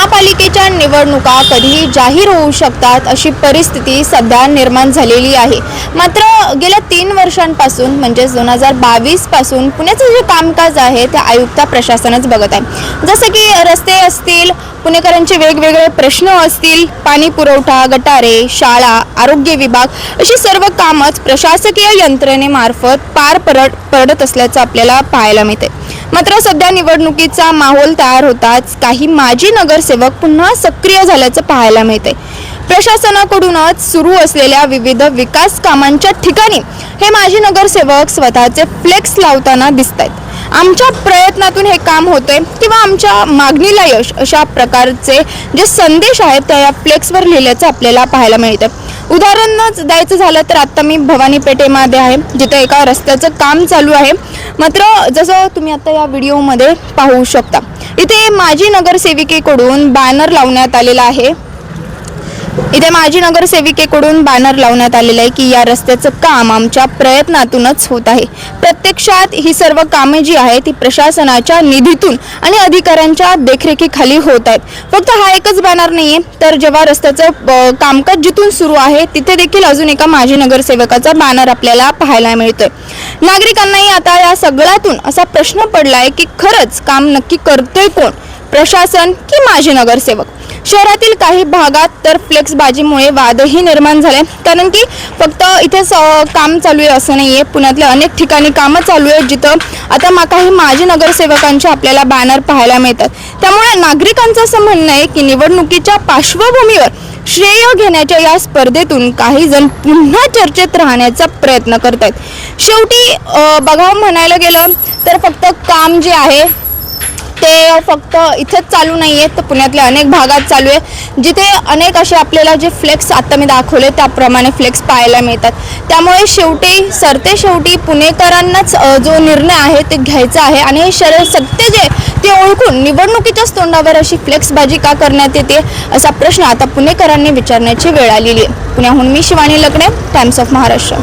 महापालिकेच्या निवडणुका कधीही जाहीर होऊ शकतात अशी परिस्थिती सध्या निर्माण झालेली आहे. मात्र गेल्या तीन वर्षांपासून म्हणजेच दोन हजार बावीसपासून पुण्याचं जे कामकाज आहे ते आयुक्त प्रशासनच बघत आहे. जसं की रस्ते असतील पुणेकरांचे वेगवेगळे प्रश्न असतील पाणी पुरवठा गटारे शाळा आरोग्य विभाग अशी सर्व कामच प्रशासकीय यंत्रणेमार्फत पार पडत पडत असल्याचं आपल्याला पाहायला मिळते मात्र सध्या निवडणुकीचा माहोल तयार होताच काही माजी नगरसेवक पुन्हा सक्रिय झाल्याचं पाहायला मिळते प्रशासनाकडूनच सुरू असलेल्या विविध विकास कामांच्या ठिकाणी हे माजी नगरसेवक स्वतःचे फ्लेक्स लावताना दिसत आहेत आमच्या प्रयत्नातून हे काम होतंय किंवा आमच्या मागणीला यश अशा प्रकारचे जे संदेश आहेत त्या या फ्लेक्सवर लिहिल्याचं आपल्याला पाहायला मिळतं उदाहरणच द्यायचं झालं तर आत्ता मी भवानी पेठेमध्ये आहे जिथे एका रस्त्याचं काम चालू आहे. मात्र जसं तुम्ही आता या व्हिडिओमध्ये पाहू शकता इथे माजी नगरसेविकेकडून बॅनर लावण्यात आलेला आहे. इथे माजी नगरसेविकेकडून बॅनर लावण्यात आलेलं आहे की या रस्त्याचं काम आमच्या प्रयत्नातूनच होत आहे. प्रत्यक्षात ही सर्व कामे जी आहे ती प्रशासनाच्या निधीतून आणि अधिकाऱ्यांच्या देखरेखीखाली होत आहेत. फक्त हा एकच बॅनर नाहीये तर जेव्हा रस्त्याचं कामकाज जिथून सुरू आहे तिथे देखील अजून एका माजी नगरसेवकाचा बॅनर आपल्याला पाहायला मिळतोय. नागरिकांनाही आता या सगळ्यातून असा प्रश्न पडलाय की खरंच काम नक्की करतोय कोण? प्रशासन की माजी नगरसेवक? शहरातील काही भागात तर फ्लेक्सबाजीमुळे वादही निर्माण झाले. कारण की फक्त इथेच काम चालू आहे असं नाही आहे पुण्यातल्या अनेक ठिकाणी कामं चालू आहेत जिथं आता मा काही माजी नगरसेवकांचे आपल्याला बॅनर पाहायला मिळतात. त्यामुळे नागरिकांचं असं म्हणणं आहे की निवडणुकीच्या पार्श्वभूमीवर श्रेय घेण्याच्या या स्पर्धेतून काही जण पुन्हा चर्चेत राहण्याचा प्रयत्न करत आहेत शेवटी बघा म्हणायला गेलं तर फक्त काम जे आहे ते फक्त इथेच चालू नाही आहेत तर पुण्यातल्या अनेक भागात चालू आहे. जिथे अनेक असे आपल्याला जे फ्लेक्स आत्ता मी दाखवले त्याप्रमाणे फ्लेक्स पाहायला मिळतात. त्यामुळे शेवटी सरते शेवटी पुणेकरांनाच जो निर्णय आहे ते घ्यायचा आहे. आणि हे शरीर सत्य जे ते ओळखून निवडणुकीच्याच तोंडावर अशी फ्लेक्सबाजी का करण्यात येते असा प्रश्न आता पुणेकरांनी विचारण्याची वेळ आलेली आहे. पुण्याहून मी शिवानी लकडे टाइम्स ऑफ महाराष्ट्र